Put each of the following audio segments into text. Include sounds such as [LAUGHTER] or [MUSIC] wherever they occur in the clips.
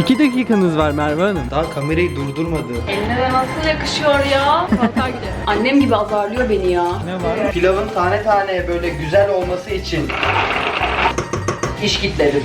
İki dakikanız var Merve Hanım. Daha kamerayı durdurmadı. Eline de nasıl yakışıyor ya? Kalkar gidelim. [LAUGHS] Annem gibi azarlıyor beni ya. Ne var? Pilavın tane tane böyle güzel olması için iş kitledim.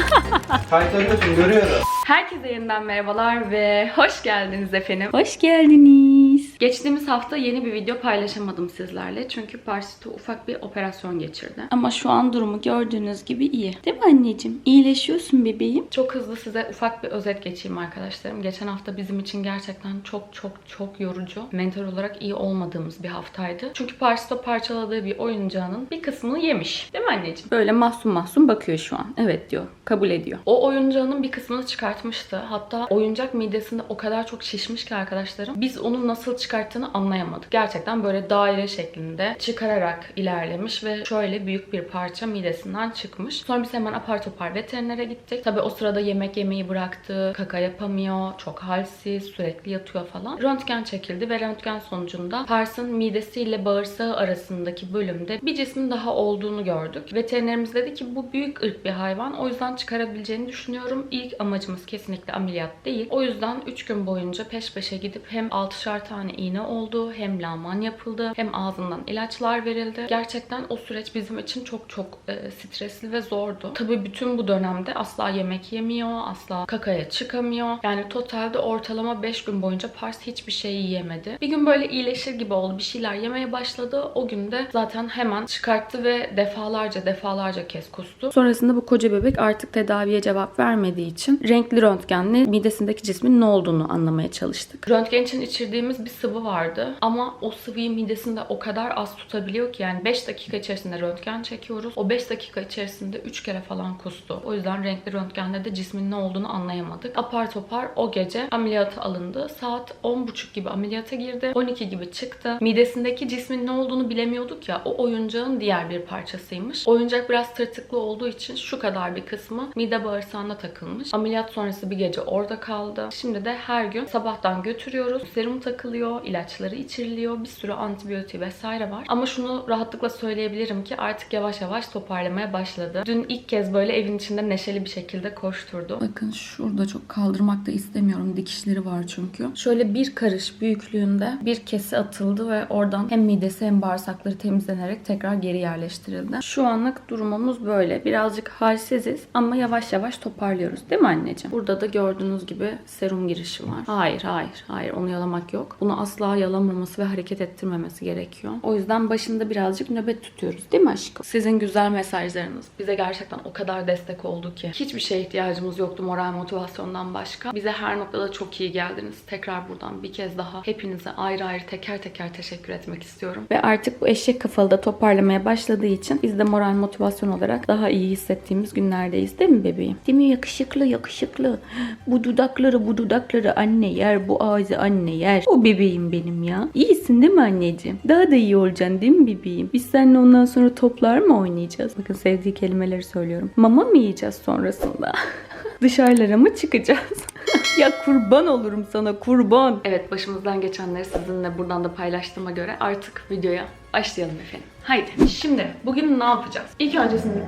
[LAUGHS] Kayıtlarındasın görüyorum. Herkese yeniden merhabalar ve hoş geldiniz efendim. Hoş geldiniz. Geçtiğimiz hafta yeni bir video paylaşamadım sizlerle. Çünkü Parsito ufak bir operasyon geçirdi. Ama şu an durumu gördüğünüz gibi iyi. Değil mi anneciğim? İyileşiyorsun bebeğim. Çok hızlı size ufak bir özet geçeyim arkadaşlarım. Geçen hafta bizim için gerçekten çok çok çok yorucu. Mental olarak iyi olmadığımız bir haftaydı. Çünkü Parsito parçaladığı bir oyuncağının bir kısmını yemiş. Değil mi anneciğim? Böyle mahzun mahzun bakıyor şu an. Evet diyor. Kabul ediyor. O oyuncağının bir kısmını çıkartmıştı. Hatta oyuncak midesinde o kadar çok şişmiş ki arkadaşlarım. Biz onu nasıl çıkarttığını anlayamadık. Gerçekten böyle daire şeklinde çıkararak ilerlemiş ve şöyle büyük bir parça midesinden çıkmış. Sonra biz hemen apar topar veterinere gittik. Tabi o sırada yemek yemeyi bıraktı. Kaka yapamıyor. Çok halsiz. Sürekli yatıyor falan. Röntgen çekildi ve röntgen sonucunda Pars'ın midesiyle bağırsağı arasındaki bölümde bir cismin daha olduğunu gördük. Veterinerimiz dedi ki bu büyük ırk bir hayvan. O yüzden çıkarabileceğini düşünüyorum. İlk amacımız kesinlikle ameliyat değil. O yüzden 3 gün boyunca peş peşe gidip hem 6'şar tane iğne oldu, hem laman yapıldı, hem ağzından ilaçlar verildi. Gerçekten o süreç bizim için çok çok e, stresli ve zordu. Tabii bütün bu dönemde asla yemek yemiyor, asla kakaya çıkamıyor. Yani totalde ortalama 5 gün boyunca Pars hiçbir şey yiyemedi. Bir gün böyle iyileşir gibi oldu. Bir şeyler yemeye başladı. O günde zaten hemen çıkarttı ve defalarca defalarca kez kustu. Sonrasında bu koca bebek artık tedaviye cevap vermediği için renkli röntgenle midesindeki cismin ne olduğunu anlamaya çalıştık. Röntgen için içirdiğimiz bir sıvı vardı ama o sıvıyı midesinde o kadar az tutabiliyor ki yani 5 dakika içerisinde röntgen çekiyoruz. O 5 dakika içerisinde 3 kere falan kustu. O yüzden renkli röntgende de cismin ne olduğunu anlayamadık. Apar topar o gece ameliyata alındı. Saat 10.30 gibi ameliyata girdi. 12 gibi çıktı. Midesindeki cismin ne olduğunu bilemiyorduk ya o oyuncağın diğer bir parçasıymış. Oyuncak biraz tırtıklı olduğu için şu kadar bir kısmı mide bağırsağına takılmış. Ameliyat sonrası bir gece orada kaldı. Şimdi de her gün sabahtan götürüyoruz. Serum takılıyor, ilaçları içiriliyor, bir sürü antibiyotik vesaire var. Ama şunu rahatlıkla söyleyebilirim ki artık yavaş yavaş toparlamaya başladı. Dün ilk kez böyle evin içinde neşeli bir şekilde koşturdu. Bakın şurada çok kaldırmak da istemiyorum. Dikişleri var çünkü. Şöyle bir karış büyüklüğünde bir kesi atıldı ve oradan hem midesi hem bağırsakları temizlenerek tekrar geri yerleştirildi. Şu anlık durumumuz böyle. Birazcık halsiziz ama yavaş yavaş toparlıyoruz. Değil mi anneciğim? Burada da gördüğünüz gibi serum girişi var. Hayır, hayır, hayır. Onu yalamak yok. Bunu asla yalamaması ve hareket ettirmemesi gerekiyor. O yüzden başında birazcık nöbet tutuyoruz. Değil mi aşkım? Sizin güzel mesajlarınız bize gerçekten o kadar destek oldu ki. Hiçbir şeye ihtiyacımız yoktu moral motivasyondan başka. Bize her noktada çok iyi geldiniz. Tekrar buradan bir kez daha hepinize ayrı ayrı teker teker teşekkür etmek istiyorum. Ve artık bu eşek kafalı da toparlamaya başladığı için biz de moral motivasyon olarak daha iyi hissettiğimiz günlerdeyiz değil mi bebeğim? Değil mi yakışıklı yakışıklı. [GASPS] Bu dudakları bu dudakları anne yer bu ağzı anne yer. O bebeğim benim ya. İyisin değil mi anneciğim? Daha da iyi olacaksın değil mi bebeğim? Biz seninle ondan sonra toplar mı oynayacağız? Bakın sevdiği kelimeleri söylüyorum. Mama mı yiyeceğiz sonrasında? [LAUGHS] Dışarılara mı çıkacağız? [LAUGHS] ya kurban olurum sana kurban. Evet başımızdan geçenleri sizinle buradan da paylaştığıma göre artık videoya başlayalım efendim. Haydi şimdi bugün ne yapacağız? İlk öncesinde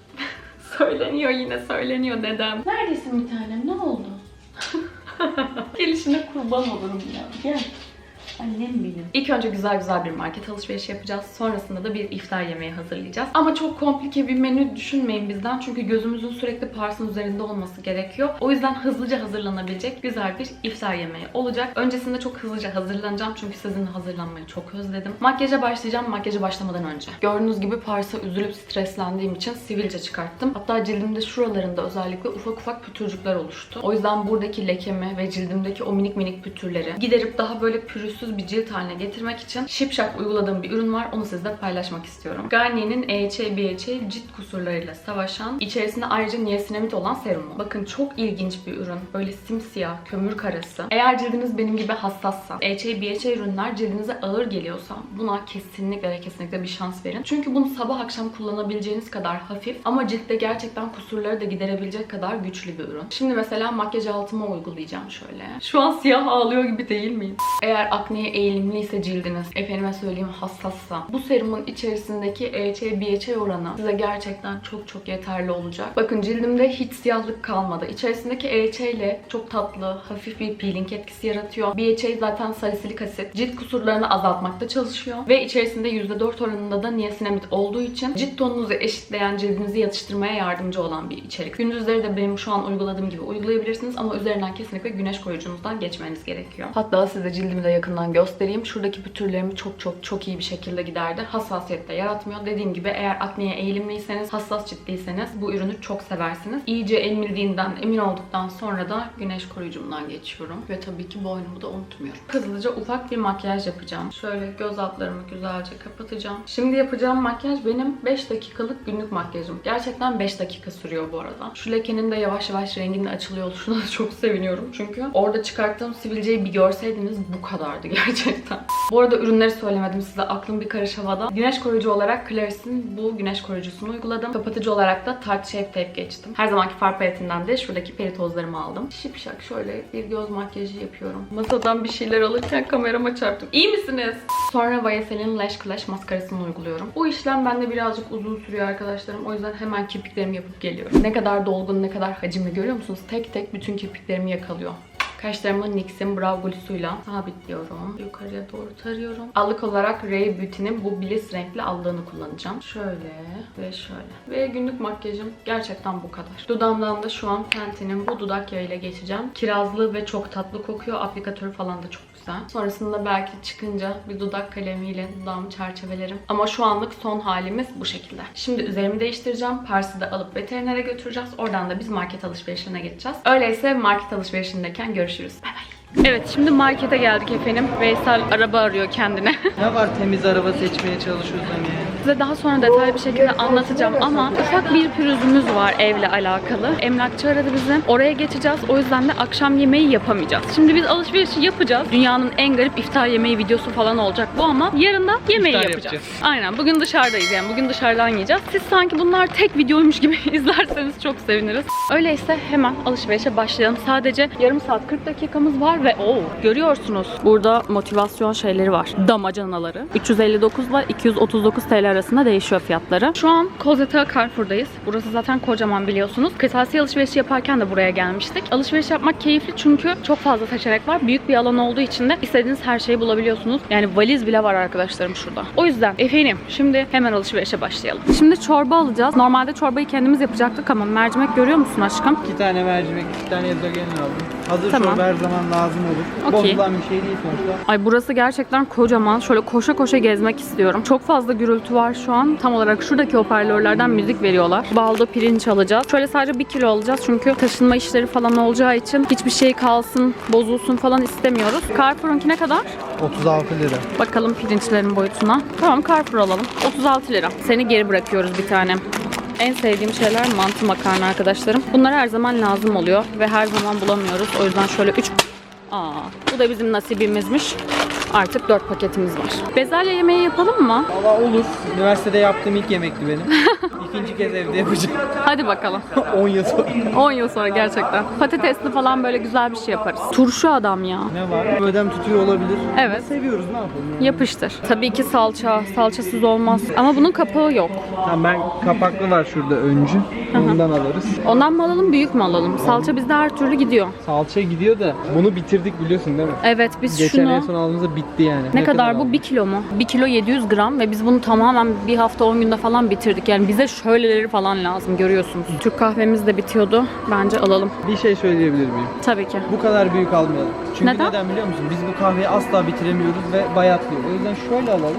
[LAUGHS] söyleniyor yine söyleniyor dedem. Neredesin bir tanem ne oldu? Gelişine kurban olurum ya. Gel. Annem benim. İlk önce güzel güzel bir market alışverişi yapacağız. Sonrasında da bir iftar yemeği hazırlayacağız. Ama çok komplike bir menü düşünmeyin bizden. Çünkü gözümüzün sürekli Pars'ın üzerinde olması gerekiyor. O yüzden hızlıca hazırlanabilecek güzel bir iftar yemeği olacak. Öncesinde çok hızlıca hazırlanacağım. Çünkü sizinle hazırlanmayı çok özledim. Makyaja başlayacağım makyaja başlamadan önce. Gördüğünüz gibi Pars'a üzülüp streslendiğim için sivilce çıkarttım. Hatta cildimde şuralarında özellikle ufak ufak pütürcükler oluştu. O yüzden buradaki lekemi ve cildimdeki o minik minik pütürleri giderip daha böyle pürüzsüz bir cilt haline getirmek için Şipşak uyguladığım bir ürün var. Onu sizle paylaşmak istiyorum. Garnier'in EHA BHA cilt kusurlarıyla savaşan, içerisinde ayrıca niasinamid olan serumu. Bakın çok ilginç bir ürün. Böyle simsiyah, kömür karası. Eğer cildiniz benim gibi hassassa, EHA BHA ürünler cildinize ağır geliyorsa buna kesinlikle ve kesinlikle bir şans verin. Çünkü bunu sabah akşam kullanabileceğiniz kadar hafif ama ciltte gerçekten kusurları da giderebilecek kadar güçlü bir ürün. Şimdi mesela makyaj altıma uygulayacağım şöyle. Şu an siyah ağlıyor gibi değil miyim? Eğer akne akneye eğilimliyse cildiniz, efendime söyleyeyim hassassa, bu serumun içerisindeki EHA, BHA oranı size gerçekten çok çok yeterli olacak. Bakın cildimde hiç siyahlık kalmadı. İçerisindeki EHA ile çok tatlı, hafif bir peeling etkisi yaratıyor. BHA zaten salisilik asit. Cilt kusurlarını azaltmakta çalışıyor. Ve içerisinde %4 oranında da niasinamid olduğu için cilt tonunuzu eşitleyen, cildinizi yatıştırmaya yardımcı olan bir içerik. Gündüzleri de benim şu an uyguladığım gibi uygulayabilirsiniz ama üzerinden kesinlikle güneş koruyucunuzdan geçmeniz gerekiyor. Hatta size cildimi de yakından göstereyim. Şuradaki pütürlerimi çok çok çok iyi bir şekilde giderdi. Hassasiyet de yaratmıyor. Dediğim gibi eğer akneye eğilimliyseniz, hassas ciltliyseniz bu ürünü çok seversiniz. İyice emildiğinden emin olduktan sonra da güneş koruyucumdan geçiyorum. Ve tabii ki boynumu da unutmuyorum. Hızlıca ufak bir makyaj yapacağım. Şöyle göz altlarımı güzelce kapatacağım. Şimdi yapacağım makyaj benim 5 dakikalık günlük makyajım. Gerçekten 5 dakika sürüyor bu arada. Şu lekenin de yavaş yavaş renginin açılıyor oluşuna [LAUGHS] çok seviniyorum. Çünkü orada çıkarttığım sivilceyi bir görseydiniz bu kadardı gerçekten. Bu arada ürünleri söylemedim size. Aklım bir karış havada. Güneş koruyucu olarak Claris'in bu güneş koruyucusunu uyguladım. Kapatıcı olarak da Tarte Shape Tape geçtim. Her zamanki far paletinden de şuradaki peri tozlarımı aldım. Şipşak şöyle bir göz makyajı yapıyorum. Masadan bir şeyler alırken kamerama çarptım. İyi misiniz? Sonra Vaseline Lash Clash maskarasını uyguluyorum. Bu işlem bende birazcık uzun sürüyor arkadaşlarım. O yüzden hemen kirpiklerimi yapıp geliyorum. Ne kadar dolgun, ne kadar hacimli görüyor musunuz? Tek tek bütün kirpiklerimi yakalıyor. Kaşlarımı NYX'in Brow Gliss'uyla sabitliyorum. Yukarıya doğru tarıyorum. Allık olarak Ray Beauty'nin bu Bliss renkli allığını kullanacağım. Şöyle ve şöyle. Ve günlük makyajım gerçekten bu kadar. Dudağımdan da şu an Fenty'nin bu dudak yağıyla geçeceğim. Kirazlı ve çok tatlı kokuyor. Aplikatörü falan da çok güzel. Sonrasında belki çıkınca bir dudak kalemiyle dudağımı çerçevelerim. Ama şu anlık son halimiz bu şekilde. Şimdi üzerimi değiştireceğim. Pars'ı da alıp veterinere götüreceğiz. Oradan da biz market alışverişine geçeceğiz. Öyleyse market alışverişindeyken görüşürüz. Bay bay. Evet şimdi markete geldik efendim. Veysel araba arıyor kendine. Ne var temiz araba seçmeye çalışıyoruz hani. Size daha sonra detaylı bir şekilde anlatacağım ama ufak bir pürüzümüz var evle alakalı. Emlakçı aradı bizi. Oraya geçeceğiz. O yüzden de akşam yemeği yapamayacağız. Şimdi biz alışverişi yapacağız. Dünyanın en garip iftar yemeği videosu falan olacak bu ama yarın da yemeği İftar yapacağız. yapacağız. Aynen. Bugün dışarıdayız yani. Bugün dışarıdan yiyeceğiz. Siz sanki bunlar tek videoymuş gibi [LAUGHS] izlerseniz çok seviniriz. Öyleyse hemen alışverişe başlayalım. Sadece yarım saat 40 dakikamız var ve o görüyorsunuz. Burada motivasyon şeyleri var. Damacanaları. 359 ile 239 TL arasında değişiyor fiyatları. Şu an Kozeta Carrefour'dayız. Burası zaten kocaman biliyorsunuz. Kırtasiye alışverişi yaparken de buraya gelmiştik. Alışveriş yapmak keyifli çünkü çok fazla seçenek var. Büyük bir alan olduğu için de istediğiniz her şeyi bulabiliyorsunuz. Yani valiz bile var arkadaşlarım şurada. O yüzden efendim şimdi hemen alışverişe başlayalım. Şimdi çorba alacağız. Normalde çorbayı kendimiz yapacaktık ama mercimek görüyor musun aşkım? İki tane mercimek, iki tane ezogelin aldım. Hazır Tamam. çorba her zaman lazım olur. Okey. Bozulan bir şey değil sonuçta. Ay burası gerçekten kocaman. Şöyle koşa koşa gezmek istiyorum. Çok fazla gürültü var şu an. Tam olarak şuradaki hoparlörlerden müzik veriyorlar. Baldo pirinç alacağız. Şöyle sadece bir kilo alacağız çünkü taşınma işleri falan olacağı için hiçbir şey kalsın, bozulsun falan istemiyoruz. Carrefour'unki ne kadar? 36 lira. Bakalım pirinçlerin boyutuna. Tamam Carrefour alalım. 36 lira. Seni geri bırakıyoruz bir tane. En sevdiğim şeyler mantı makarna arkadaşlarım. Bunlar her zaman lazım oluyor ve her zaman bulamıyoruz. O yüzden şöyle 3 Aa, bu da bizim nasibimizmiş. Artık 4 paketimiz var. Bezelye yemeği yapalım mı? Valla olur. Üniversitede yaptığım ilk yemekti benim. [LAUGHS] İkinci kez evde yapacağım. Hadi bakalım. [LAUGHS] 10 yıl sonra. 10 yıl sonra gerçekten. Patatesli falan böyle güzel bir şey yaparız. Turşu adam ya. Ne var? Ödem tutuyor olabilir. Evet. Seviyoruz ne yapalım yani. Yapıştır. Tabii ki salça. Salçasız olmaz. Ama bunun kapağı yok. Tamam, ben kapaklı var şurada öncü. Ondan alırız. Ondan mı alalım, büyük mü alalım? Salça bizde her türlü gidiyor. Salça gidiyor da bunu bitirdik biliyorsun değil mi? Evet biz Geçen en şunu... son aldığımızda bitti yani. Ne, kadar, bu? aldın? 1 kilo mu? 1 kilo 700 gram ve biz bunu tamamen bir hafta 10 günde falan bitirdik. Yani bize şöyleleri falan lazım görüyorsunuz. Türk kahvemiz de bitiyordu. Bence alalım. Bir şey söyleyebilir miyim? Tabii ki. Bu kadar büyük almayalım. Çünkü Neden? neden, biliyor musun? Biz bu kahveyi asla bitiremiyoruz ve bayatlıyor. O yüzden şöyle alalım.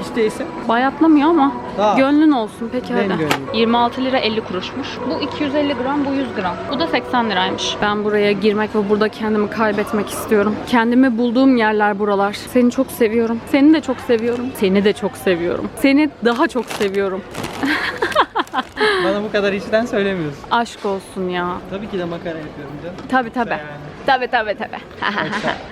Hiç değilse Bayatlamıyor ama Daha. gönlün olsun. Peki Benim hadi. gönlüm. 26 lira 50 kuruşmuş. Bu 250 gram, bu 100 gram. Bu da 80 liraymış. Ben buraya girmek ve burada kendimi kaybetmek istiyorum. Kendimi bulduğum yerler buralar. Seni çok seviyorum. Seni de çok seviyorum. Seni de çok seviyorum. Seni daha çok seviyorum. [LAUGHS] bana bu kadar içten söylemiyorsun. Aşk olsun ya. Tabii ki de makara yapıyorum canım. Tabii tabii. Yani. Tabii tabii tabii.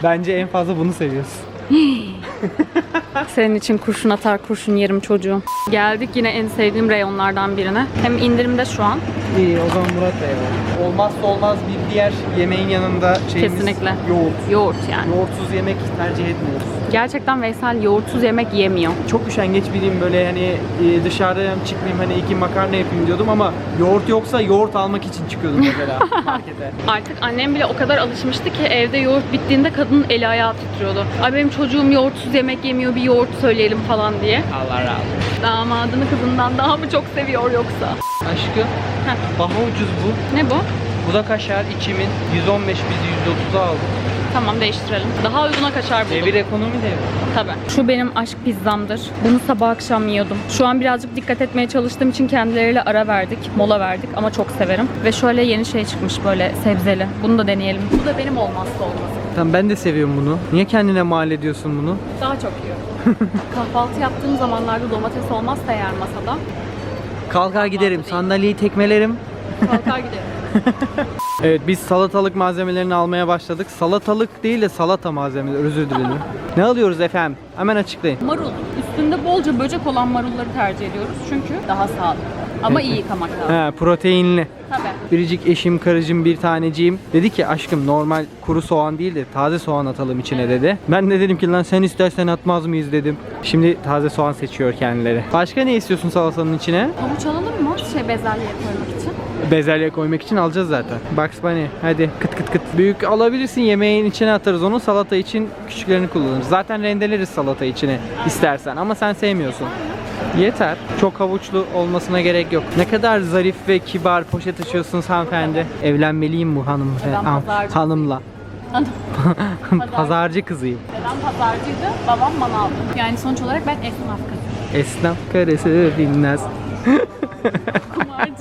Bence en fazla bunu seviyorsun. [GASPS] Senin için kurşun atar kurşun yerim çocuğum. Geldik yine en sevdiğim reyonlardan birine. Hem indirimde şu an İyi o zaman Murat Bey var. Olmazsa olmaz bir diğer yemeğin yanında şeyimiz Kesinlikle. yoğurt. Yoğurt yani. Yoğurtsuz yemek tercih etmiyoruz. Gerçekten Veysel yoğurtsuz yemek yemiyor. Çok üşengeç biriyim böyle hani e, dışarıda çıkmayayım hani iki makarna yapayım diyordum ama yoğurt yoksa yoğurt almak için çıkıyordum mesela [LAUGHS] markete. Artık annem bile o kadar alışmıştı ki evde yoğurt bittiğinde kadının eli ayağı titriyordu. Ay benim çocuğum yoğurtsuz yemek yemiyor bir yoğurt söyleyelim falan diye. Allah razı olsun. Damadını kızından daha mı çok seviyor yoksa? Aşkım Heh. daha ucuz bu. Ne bu? Bu da kaşar içimin 115 biz 130'a aldık. Tamam değiştirelim. Daha uyguna kaçar buldum. Devir ekonomi de Tabii. Şu benim aşk pizzamdır. Bunu sabah akşam yiyordum. Şu an birazcık dikkat etmeye çalıştığım için kendileriyle ara verdik. Mola verdik ama çok severim. Ve şöyle yeni şey çıkmış böyle sebzeli. Bunu da deneyelim. Bu da benim olmazsa olmazım. Tamam ben de seviyorum bunu. Niye kendine mal ediyorsun bunu? Daha çok yiyorum. [LAUGHS] Kahvaltı yaptığım zamanlarda domates olmazsa eğer masada Kalkar giderim, sandalyeyi tekmelerim. kalkar giderim. [LAUGHS] Evet biz salatalık malzemelerini almaya başladık. Salatalık değil de salata malzemeleri özür dilerim. ne alıyoruz efendim? Hemen açıklayın. Marul. Üstünde bolca böcek olan marulları tercih ediyoruz. Çünkü daha sağlıklı. Ama iyi yıkamak lazım. He, proteinli. Tabii. Biricik eşim, karıcığım, bir taneciğim dedi ki aşkım normal kuru soğan değil de taze soğan atalım içine dedi. Ben de dedim ki lan sen istersen atmaz mıyız dedim. Şimdi taze soğan seçiyor kendileri. Başka ne istiyorsun salatanın içine? Havuç alalım mı? Şey bezelyeye koymak için. Bezelye koymak için alacağız zaten. Bugs Bunny hadi kıt kıt kıt. Büyük alabilirsin yemeğin içine atarız onu. Salata için küçüklerini kullanırız. Zaten rendeleriz salata içine istersen ama sen sevmiyorsun. Yeter. Çok havuçlu olmasına gerek yok. Ne kadar zarif ve kibar poşet açıyorsunuz hanımefendi. Evlenmeliyim bu hanım ve Ben han- pazarcı hanımla. [LAUGHS] Pazarcı. Kızıyım. Dedem pazarcıydı, babam manavdı. Yani sonuç olarak ben esnaf kızım. Esnaf karısı bilmez. Kumarcı.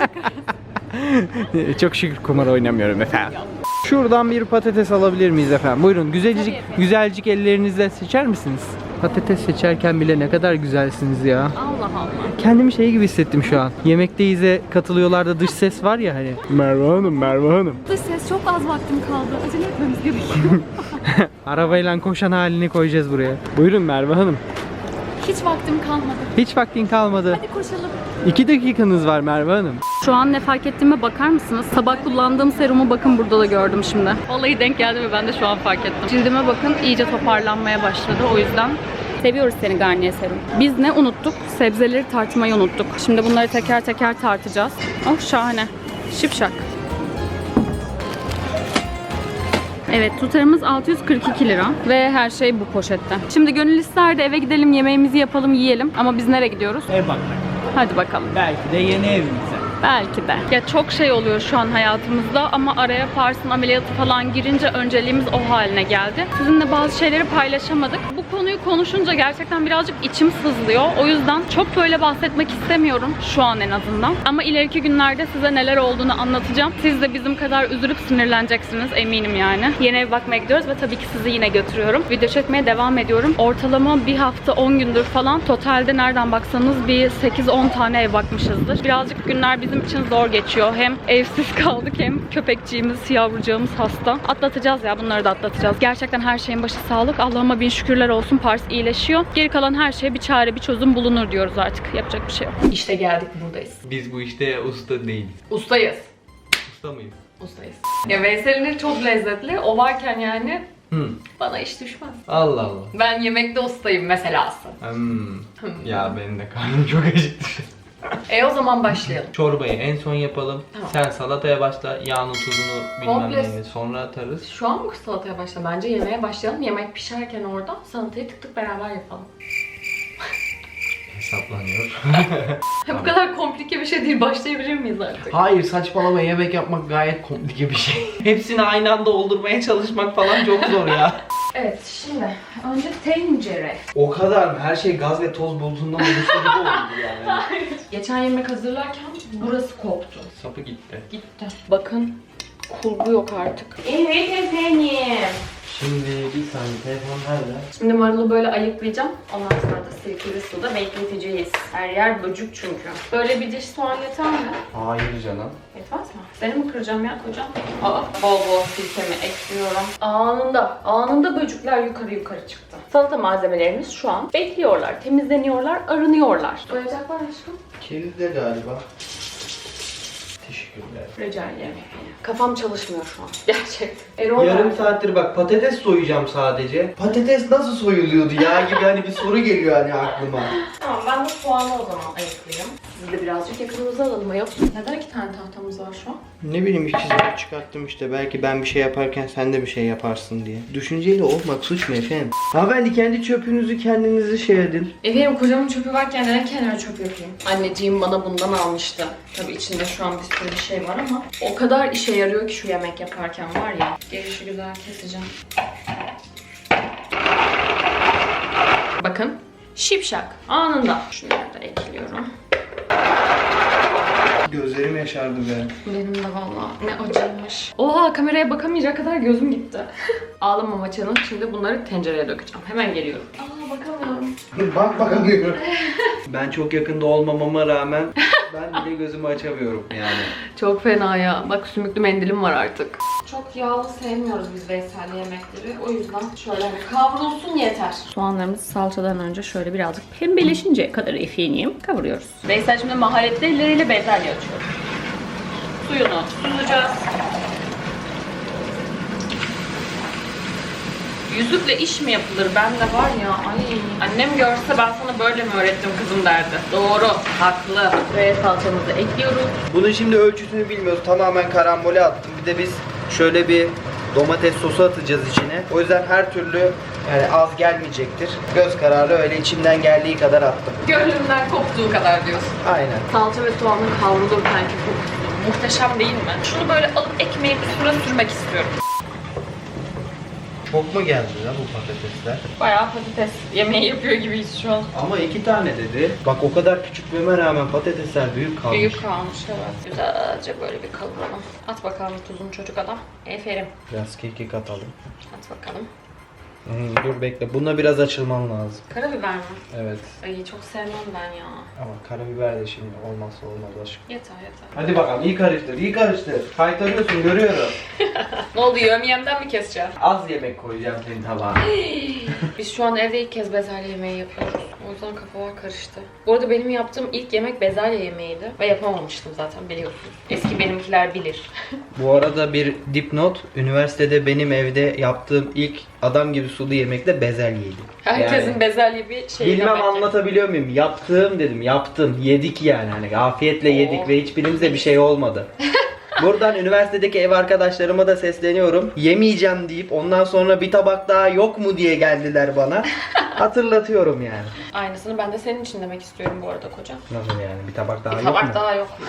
[LAUGHS] Çok şükür kumar oynamıyorum efendim. Şuradan bir patates alabilir miyiz efendim? Buyurun güzelcik Tabii. güzelcik ellerinizle seçer misiniz? Patates seçerken bile ne kadar güzelsiniz ya. Allah Allah. Kendimi şey gibi hissettim şu an. Yemekteyiz'e katılıyorlar da dış ses var ya hani. Merve Hanım, Merve Hanım. Dış ses çok az vaktim kaldı. Acele etmemiz gerekiyor. [LAUGHS] Arabayla koşan halini koyacağız buraya. Buyurun Merve Hanım. Hiç vaktim kalmadı. Hiç vaktin kalmadı. Hadi koşalım. İki dakikanız var Merve Hanım. Şu an ne fark ettiğime bakar mısınız? Sabah kullandığım serumu bakın burada da gördüm şimdi. Vallahi denk geldi ve ben de şu an fark ettim. Cildime bakın iyice toparlanmaya başladı. O yüzden seviyoruz seni Garnier serum. Biz ne unuttuk? Sebzeleri tartmayı unuttuk. Şimdi bunları teker teker tartacağız. Oh şahane. Şipşak. Evet tutarımız 642 lira ve her şey bu poşette. Şimdi gönül isterdi eve gidelim yemeğimizi yapalım yiyelim ama biz nereye gidiyoruz? Ev bak. Hadi bakalım. Belki de yeni evimize. Belki de. Ya çok şey oluyor şu an hayatımızda ama araya Pars'ın ameliyatı falan girince önceliğimiz o haline geldi. Sizinle bazı şeyleri paylaşamadık. Bu konuyu konuşunca gerçekten birazcık içim sızlıyor. O yüzden çok böyle bahsetmek istemiyorum şu an en azından. Ama ileriki günlerde size neler olduğunu anlatacağım. Siz de bizim kadar üzülüp sinirleneceksiniz eminim yani. Yeni ev bakmaya gidiyoruz ve tabii ki sizi yine götürüyorum. Video çekmeye devam ediyorum. Ortalama bir hafta 10 gündür falan totalde nereden baksanız bir 8-10 tane ev bakmışızdır. Birazcık günler bizim için zor geçiyor. Hem evsiz [LAUGHS] kaldık hem köpekçiğimiz, yavrucağımız hasta. Atlatacağız ya bunları da atlatacağız. Gerçekten her şeyin başı sağlık. Allah'ıma bin şükürler olsun Pars iyileşiyor. Geri kalan her şeye bir çare, bir çözüm bulunur diyoruz artık. Yapacak bir şey yok. İşte geldik buradayız. Biz bu işte usta değiliz. Ustayız. Usta mıyız? Ustayız. Ya Veysel'in çok lezzetli. O varken yani Hı. bana iş düşmez. Allah Allah. Ben yemekte ustayım mesela. Hmm. Ya benim de karnım çok acıktı. E o zaman başlayalım. Çorbayı en son yapalım. Tamam. Sen salataya başla. Yağını, tuzunu bilmem Komple- neyini sonra atarız. Şu an mı salataya başla? Bence yemeğe başlayalım. Yemek pişerken orada salatayı tık tık beraber yapalım. [LAUGHS] Hesaplanıyor. [LAUGHS] Bu kadar komplike bir şey değil. Başlayabilir miyiz artık? Hayır saçmalama yemek yapmak gayet komplike bir şey. [LAUGHS] Hepsini aynı anda oldurmaya çalışmak falan çok zor ya. Evet şimdi önce tencere. o kadar mı? Her şey gaz ve toz bulutundan oluştu gibi oldu yani. [LAUGHS] Geçen yemek hazırlarken burası koptu. Sapı gitti. Gitti. Bakın kurgu yok artık. Evet efendim. Şimdi bir saniye telefon nerede? Şimdi marulu böyle ayıklayacağım. Ondan sonra da sirkeli suda bekleteceğiz. Her yer böcük çünkü. Böyle bir diş soğan yeter mi? Hayır canım. Yetmez mi? Seni mi kıracağım ya kocam? Aa, bol bol sirkemi ekliyorum. Anında, anında böcükler yukarı yukarı çıktı. Salata malzemelerimiz şu an bekliyorlar, temizleniyorlar, arınıyorlar. Koyacaklar aşkım. Kilide galiba. Teşekkür teşekkürler. Rica ederim. Kafam çalışmıyor şu an. [LAUGHS] Gerçekten. Erol Yarım var. saattir bak patates soyacağım sadece. Patates nasıl soyuluyordu ya gibi hani bir soru geliyor hani aklıma. [LAUGHS] Tamam ben de soğanı o zaman ayıklayayım. Sizi de birazcık yakınımıza alalım ayol. Neden iki tane tahtamız var şu an? Ne bileyim ikisini çıkarttım işte. Belki ben bir şey yaparken sen de bir şey yaparsın diye. Düşünceyle olmak suç mu efendim? Hanımefendi kendi çöpünüzü kendinizi şey edin. Efendim kocamın çöpü varken neden kendime çöp yapayım? Anneciğim bana bundan almıştı. Tabii içinde şu an bir sürü bir şey var ama o kadar işe yarıyor ki şu yemek yaparken var ya. Gelişi güzel keseceğim. Bakın. Şipşak. Anında. Şunları da ekliyorum. Gözlerim yaşardı be. Benim de valla ne acıymış. Oha kameraya bakamayacak kadar gözüm gitti. [LAUGHS] Ağlama maçanın. Şimdi bunları tencereye dökeceğim. Hemen geliyorum. Aa bakamıyorum. Bak bakamıyorum. [LAUGHS] ben çok yakında olmamama rağmen [LAUGHS] ben bile gözümü açamıyorum yani. Çok fena ya. Bak sümüklü mendilim var artık. Çok yağlı sevmiyoruz biz Veysel yemekleri. O yüzden şöyle hani kavrulsun yeter. Soğanlarımızı salçadan önce şöyle birazcık pembeleşinceye kadar efendim kavuruyoruz. Veysel şimdi maharetli elleriyle bezelye açıyor. Suyunu süzeceğiz. Yüzükle iş mi yapılır? Ben de var ya ay annem görse ben sana böyle mi öğrettim kızım derdi. Doğru, haklı. Ve salçamızı ekliyoruz. Bunun şimdi ölçüsünü bilmiyoruz. Tamamen karambole attım. Bir de biz şöyle bir domates sosu atacağız içine. O yüzden her türlü yani az gelmeyecektir. Göz kararı öyle içimden geldiği kadar attım. Gönlümden koptuğu kadar diyorsun. Aynen. Salça ve soğanın kavrulurken ki kokusu. Muhteşem değil mi? Şunu böyle alıp ekmeğin üstüne sürmek istiyorum. Çok mu geldi ya bu patatesler? Bayağı patates yemeği yapıyor gibiyiz şu an. Ama iki tane dedi. Bak o kadar küçükmeme rağmen patatesler büyük kalmış. Büyük kalmış evet. Güzelce böyle bir kavuralım. At bakalım tuzunu çocuk adam. Aferin. Biraz kekik atalım. At bakalım. Hmm, dur bekle. Buna biraz açılman lazım. Karabiber mi? Evet. Ay çok sevmem ben ya. Ama karabiber de şimdi olmazsa olmaz aşkım. Yeter yeter. Hadi bakalım iyi karıştır, iyi karıştır. Kaytarıyorsun görüyorum. [LAUGHS] Ne oldu yövmiyemden mi keseceğim? Az yemek koyacağım senin tabağa. Biz şu an evde ilk kez bezelye yemeği yapıyoruz. Yüzden kafalar karıştı. Bu arada benim yaptığım ilk yemek bezelye yemeğiydi. Ve yapamamıştım zaten biliyorsunuz. Eski benimkiler bilir. [LAUGHS] Bu arada bir dipnot. Üniversitede benim evde yaptığım ilk adam gibi sulu yemek de bezelyeydi. Herkesin Yani- bezelye bir şey Bilmem demek ki. anlatabiliyor muyum? Yaptığım dedim, yaptım. Yedik yani hani afiyetle yedik Oo. ve hiçbirimize bir şey olmadı. [LAUGHS] Buradan üniversitedeki ev arkadaşlarıma da sesleniyorum. Yemeyeceğim deyip ondan sonra bir tabak daha yok mu diye geldiler bana. [LAUGHS] Hatırlatıyorum yani. Aynısını ben de senin için demek istiyorum bu arada koca. Nasıl yani? Bir tabak daha Bir yok tabak mu? daha yok mu?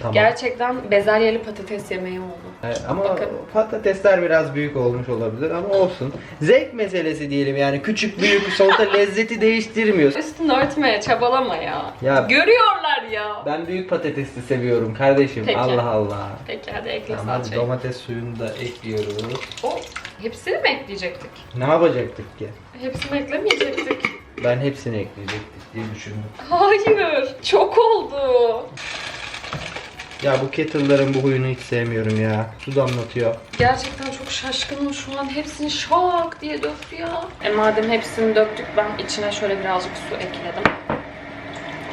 Tamam. Gerçekten bezelyeli patates yemeği oldu. Evet, ama Bakın. patatesler biraz büyük olmuş olabilir ama olsun. Zevk meselesi diyelim yani küçük büyük sonuçta [LAUGHS] lezzeti değiştirmiyor. Üstünü örtmeye çabalama ya. Ya- Görüyorlar ya. Ben büyük patatesi seviyorum kardeşim. Peki. Allah Allah. Peki hadi ekle Tamam, hadi salçayı. domates suyunu da ekliyoruz. O, hepsini mi ekleyecektik? Ne yapacaktık ki? Hepsini eklemeyecektik. Ben hepsini ekleyecektik diye düşündüm. Hayır. Çok oldu. Ya bu kettle'ların bu huyunu hiç sevmiyorum ya. Su damlatıyor. Gerçekten çok şaşkınım şu an. Hepsini şak diye döktü ya. E madem hepsini döktük ben içine şöyle birazcık su ekledim.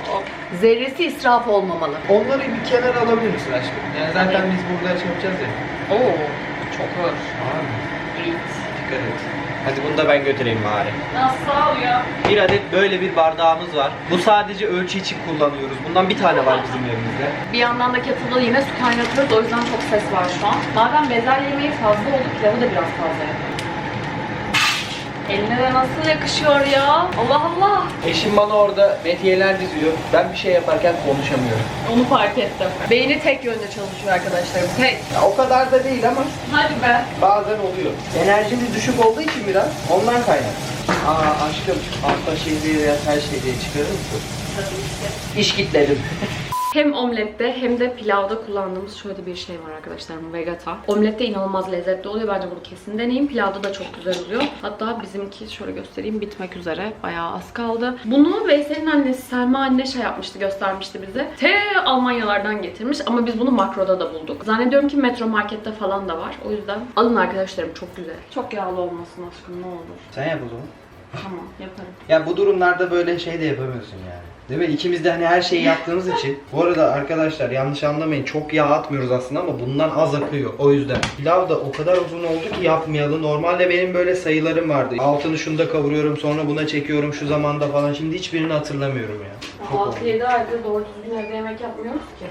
Hop. Zerresi israf olmamalı. Onları bir kenara alabilir misin aşkım? Yani zaten biz burada şey yapacağız ya. Oo, çok ağır. Abi dikkat et. Hadi bunu da ben götüreyim bari. Nasıl sağ ol ya? Bir adet böyle bir bardağımız var. Bu sadece ölçü için kullanıyoruz. Bundan bir tane var bizim evimizde. Bir yandan da kettle'da yine su kaynatıyoruz o yüzden çok ses var şu an. Madem bezelye yemeği fazla oldu pilavı da biraz fazla yapalım. Eline de nasıl yakışıyor ya? Allah Allah. Eşim bana orada metiyeler diziyor. Ben bir şey yaparken konuşamıyorum. Onu fark ettim. Beyni tek yönde çalışıyor arkadaşlarım. Tek. Ya o kadar da değil ama Hadi be. bazen oluyor. Enerjimiz düşük olduğu için biraz ondan kaynak. Aa aşkım altta şeyleri veya her şeyleri çıkarır mısın? İş kitledim. [LAUGHS] Hem omlette hem de pilavda kullandığımız şöyle bir şey var arkadaşlar. Vegata. Omlette inanılmaz lezzetli oluyor. Bence bunu kesin deneyin. Pilavda da çok güzel oluyor. Hatta bizimki şöyle göstereyim bitmek üzere. Bayağı az kaldı. Bunu Veysel'in annesi Selma anne şey yapmıştı göstermişti bize. Te Almanyalardan getirmiş ama biz bunu makroda da bulduk. Zannediyorum ki Metro Market'te falan da var. O yüzden alın arkadaşlarım çok güzel. Çok yağlı olmasın aşkım ne olur. Sen yap o zaman. Tamam yaparım. Ya bu durumlarda böyle şey de yapamıyorsun yani. Değil mi? İkimiz de hani her şeyi yaptığımız için. Bu arada arkadaşlar yanlış anlamayın. Çok yağ atmıyoruz aslında ama bundan az akıyor. O yüzden. Pilav da o kadar uzun oldu ki yapmayalı. Normalde benim böyle sayılarım vardı. Altını şunda kavuruyorum sonra buna çekiyorum şu zamanda falan. Şimdi hiçbirini hatırlamıyorum ya. Çok oldu. 6-7 aydır doğru düzgün evde yemek yapmıyoruz ki.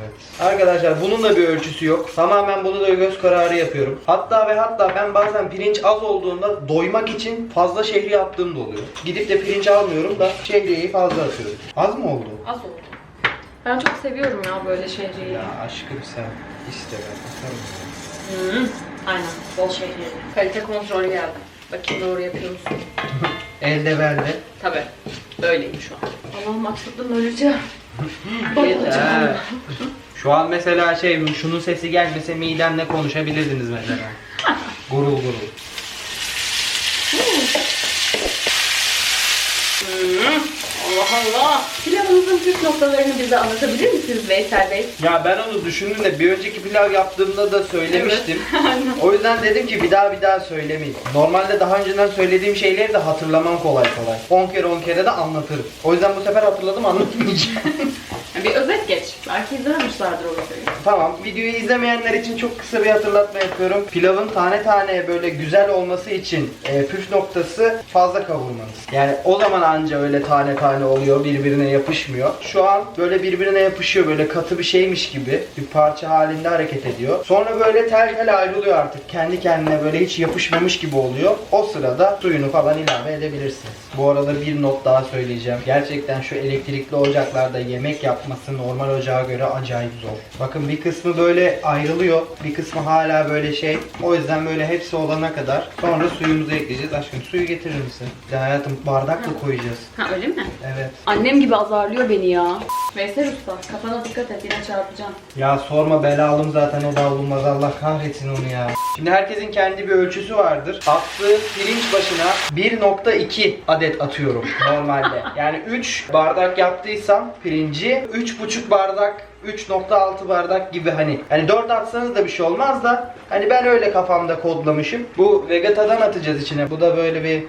Evet. Arkadaşlar bunun da bir ölçüsü yok. Tamamen bunu da göz kararı yapıyorum. Hatta ve hatta ben bazen pirinç az olduğunda doymak için fazla şehriye attığım da oluyor. Gidip de pirinç almıyorum da şehriyeyi fazla atıyorum. Az mı oldu? Az oldu. Ben çok seviyorum ya böyle şehriyeyi. Ya aşkım sen iste ben. Hmm, aynen. Bol şehriyeli. Kalite kontrolü geldi. Bakayım doğru yapıyor musun? [LAUGHS] Elde belde. Tabii. Öyleyim şu an. Allah'ım açlıktan öleceğim. [LAUGHS] He. [LAUGHS] Şu an mesela şey şunun sesi gelmese midemle konuşabilirdiniz mesela. gurul gurul. Allah Allah. Pilavınızın püf noktalarını bize anlatabilir misiniz Veysel Bey? Ya ben onu düşündüm de bir önceki pilav yaptığımda da söylemiştim. [LAUGHS] o yüzden dedim ki bir daha bir daha söylemeyeyim. Normalde daha önceden söylediğim şeyleri de hatırlamam kolay kolay. 10 kere 10 kere de anlatırım. O yüzden bu sefer hatırladım anlatmayacağım. [LAUGHS] Bir özet geç. Belki izlememişlerdir o videoyu. tamam videoyu izlemeyenler için çok kısa bir hatırlatma yapıyorum. Pilavın tane tane böyle güzel olması için e, püf noktası fazla kavurmanız. Yani o zaman anca öyle tane tane oluyor birbirine yapışmıyor. Şu an böyle birbirine yapışıyor böyle katı bir şeymiş gibi bir parça halinde hareket ediyor. Sonra böyle tel tel ayrılıyor artık kendi kendine böyle hiç yapışmamış gibi oluyor. O sırada suyunu falan ilave edebilirsiniz. Bu arada bir not daha söyleyeceğim. Gerçekten şu elektrikli ocaklarda yemek yapması normal ocağa göre acayip zor. Bakın bir kısmı böyle ayrılıyor. Bir kısmı hala böyle şey. O yüzden böyle hepsi olana kadar sonra suyumuzu ekleyeceğiz. Aşkım suyu getirir misin? Ya hayatım bardakla koyacağız. Ha öyle mi? Evet. Annem gibi azarlıyor beni ya. Veysel Usta kafana dikkat et yine çarpacaksın. Ya sorma belalım zaten o da olmaz Allah kahretsin onu ya. Şimdi herkesin kendi bir ölçüsü vardır. Attığı pirinç başına 1.2 adet atıyorum normalde. Yani 3 bardak yaptıysam pirinci 3.5 bardak 3.6 bardak gibi hani hani 4 atsanız da bir şey olmaz da hani ben öyle kafamda kodlamışım. Bu vegeta'dan atacağız içine. Bu da böyle bir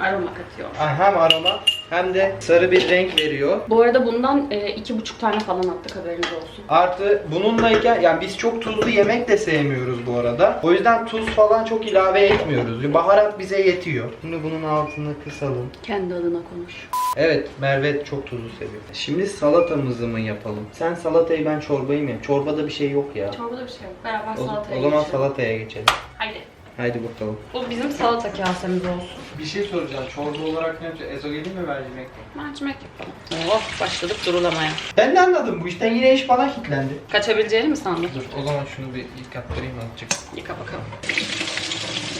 Aroma katıyor. hem aroma hem de sarı bir renk veriyor. Bu arada bundan e, iki buçuk tane falan attık haberiniz olsun. Artı bununlayken yani biz çok tuzlu yemek de sevmiyoruz bu arada. O yüzden tuz falan çok ilave etmiyoruz. Baharat bize yetiyor. Şimdi bunun altını kısalım. Kendi adına konuş. Evet Merve çok tuzlu seviyor. Şimdi salatamızı mı yapalım? Sen salatayı ben çorbayı mı yapayım? Çorbada bir şey yok ya. Çorbada bir şey yok. Beraber O, salataya o zaman geçelim. salataya geçelim. Haydi. Haydi bakalım. Bu bizim salata kasemiz olsun. Bir şey soracağım. Çorba olarak ne yapacağız? Ezogelin mi mercimek mi? Mercimek yapalım. Oh başladık durulamaya. Ben de anladım bu işten yine iş bana kilitlendi. Kaçabileceğini mi sandın? Dur o zaman şunu bir ilk attırayım azıcık. Yıka bakalım.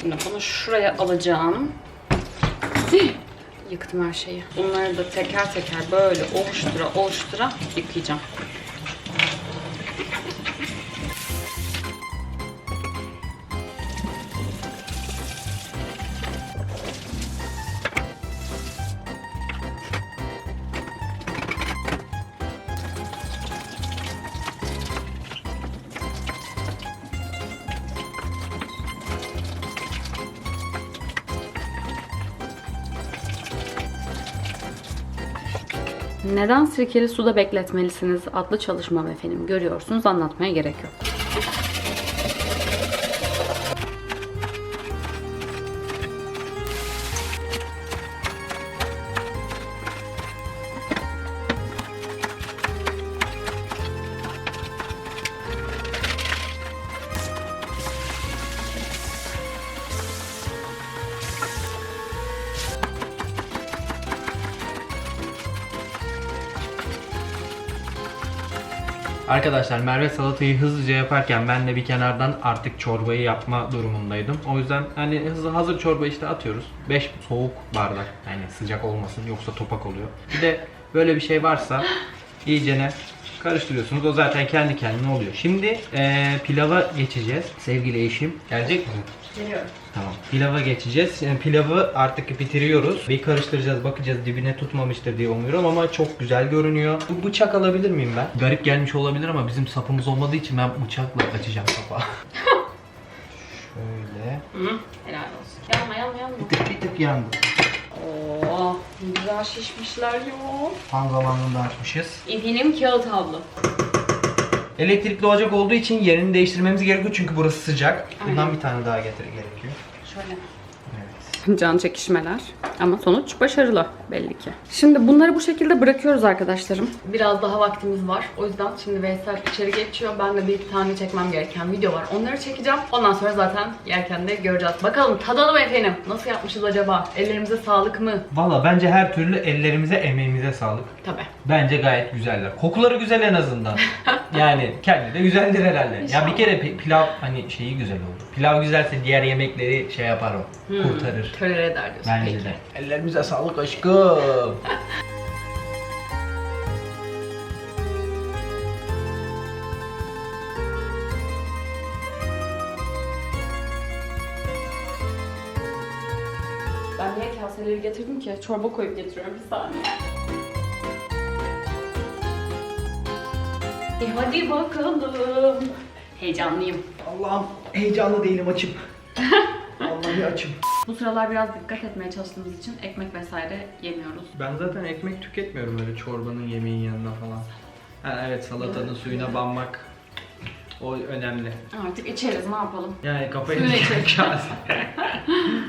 Şimdi bunu şuraya alacağım. Hih, Yıktım her şeyi. Bunları da teker teker böyle oluştura oluştura yıkayacağım. Neden sirkeli suda bekletmelisiniz adlı çalışmam efendim. Görüyorsunuz anlatmaya gerek yok. Arkadaşlar Merve salatayı hızlıca yaparken ben de bir kenardan artık çorbayı yapma durumundaydım. O yüzden hani hızlı hazır çorba işte atıyoruz. 5 soğuk bardak yani sıcak olmasın yoksa topak oluyor. Bir de böyle bir şey varsa iyicene karıştırıyorsunuz. O zaten kendi kendine oluyor. Şimdi eee, pilava geçeceğiz. Sevgili eşim gelecek mi? Geliyorum. Tamam. Pilava geçeceğiz. Yani pilavı artık bitiriyoruz. Bir karıştıracağız, bakacağız dibine tutmamıştır diye umuyorum ama çok güzel görünüyor. Bu bıçak alabilir miyim ben? Garip gelmiş olabilir ama bizim sapımız olmadığı için ben bıçakla açacağım kapağı. Şöyle. Hı, helal olsun. Yanma yanma yanma. Bir tık bir tık yandı. Oo, güzel şişmişler ya. Tam zamanında açmışız. Efendim kağıt havlu. Elektrikli ocak olduğu için yerini değiştirmemiz gerekiyor çünkü burası sıcak. Bundan Aynen. bir tane daha getir gerekiyor. Şöyle. Evet. Can çekişmeler. Ama sonuç başarılı belli ki. Şimdi bunları bu şekilde bırakıyoruz arkadaşlarım. Biraz daha vaktimiz var. O yüzden şimdi Veysel içeri geçiyor. Ben de bir iki tane çekmem gereken video var. Onları çekeceğim. Ondan sonra zaten yerken de göreceğiz. Bakalım tadalım efendim. Nasıl yapmışız acaba? Ellerimize sağlık mı? Valla bence her türlü ellerimize, emeğimize sağlık. Tabii. Bence gayet güzeller. Kokuları güzel en azından. [LAUGHS] yani kendi de güzeldir herhalde. Ya bir kere pi- pilav hani şeyi güzel olur. Pilav güzelse diğer yemekleri şey yapar o. Kurtarır. Tolere eder diyorsun. Bence Peki. de. Ellerimize sağlık aşkım. Ben niye kaseleri getirdim ki? Çorba koyup getiriyorum bir saniye. E hadi bakalım. Heyecanlıyım. Allah'ım heyecanlı değilim açım. [LAUGHS] Vallahi açım. Bu sıralar biraz dikkat etmeye çalıştığımız için ekmek vesaire yemiyoruz. Ben zaten ekmek tüketmiyorum öyle çorbanın yemeğin yanına falan. Ha, evet salatanın suyuna banmak o önemli. Artık içeriz ne yapalım. Yani kafayı yiyecek içelim. [LAUGHS] kase.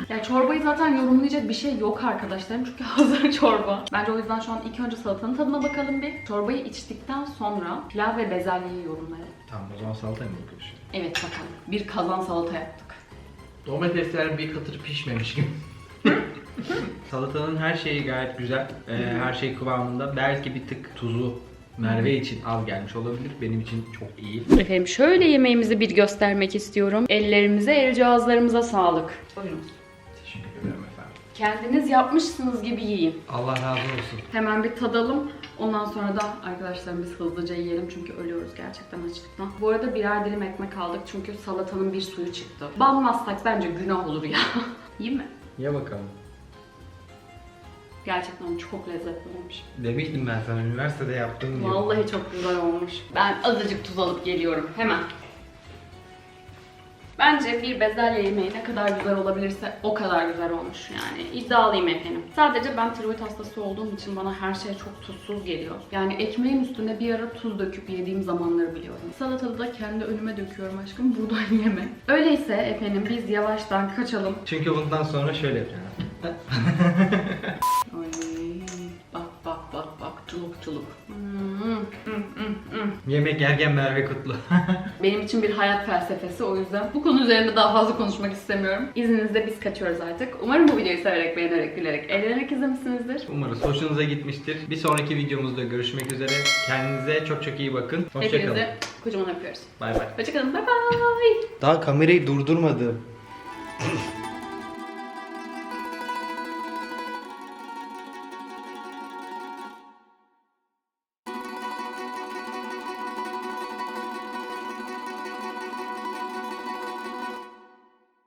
Ya çorbayı zaten yorumlayacak bir şey yok arkadaşlarım çünkü [LAUGHS] hazır çorba. Bence o yüzden şu an ilk önce salatanın tadına bakalım bir. Çorbayı içtikten sonra pilav ve bezelyeyi yorumlayalım. Tamam o zaman salata mı yapıyorsun? Evet bakalım. Bir kazan salata yaptık. Domatesler bir katır pişmemiş gibi. [LAUGHS] Salatanın her şeyi gayet güzel. Ee, her şey kıvamında. Belki bir tık tuzu Merve için az gelmiş olabilir. Benim için çok iyi. Efendim şöyle yemeğimizi bir göstermek istiyorum. Ellerimize, el cihazlarımıza sağlık. Buyurun. Teşekkür ederim efendim. Kendiniz yapmışsınız gibi yiyin. Allah razı olsun. Hemen bir tadalım. Ondan sonra da arkadaşlar biz hızlıca yiyelim çünkü ölüyoruz gerçekten açlıktan. Bu arada birer dilim ekmek aldık çünkü salatanın bir suyu çıktı. Banmazsak bence günah olur ya. [LAUGHS] İyi mi? Ye bakalım. Gerçekten çok lezzetli olmuş. Demiştim ben sana üniversitede yaptığım gibi. Vallahi çok güzel olmuş. Ben azıcık tuz alıp geliyorum hemen. Bence bir bezelye yemeği ne kadar güzel olabilirse o kadar güzel olmuş yani. İddialıyım efendim. Sadece ben tiroid hastası olduğum için bana her şey çok tuzsuz geliyor. Yani ekmeğin üstüne bir ara tuz döküp yediğim zamanları biliyorum. Salatalı da kendi önüme döküyorum aşkım. Buradan [LAUGHS] yeme. Öyleyse efendim biz yavaştan kaçalım. Çünkü bundan sonra şöyle yapacağım. [LAUGHS] Yemek yerken Merve Kutlu. [LAUGHS] Benim için bir hayat felsefesi o yüzden bu konu üzerinde daha fazla konuşmak istemiyorum. İzninizle biz kaçıyoruz artık. Umarım bu videoyu severek, beğenerek, gülerek, eğlenerek izlemişsinizdir. Umarız hoşunuza gitmiştir. Bir sonraki videomuzda görüşmek üzere. Kendinize çok çok iyi bakın. Hoşçakalın. Hepinizi kocaman öpüyoruz. Bay bay. Hoşçakalın. Bye bye. Daha kamerayı durdurmadım. [LAUGHS]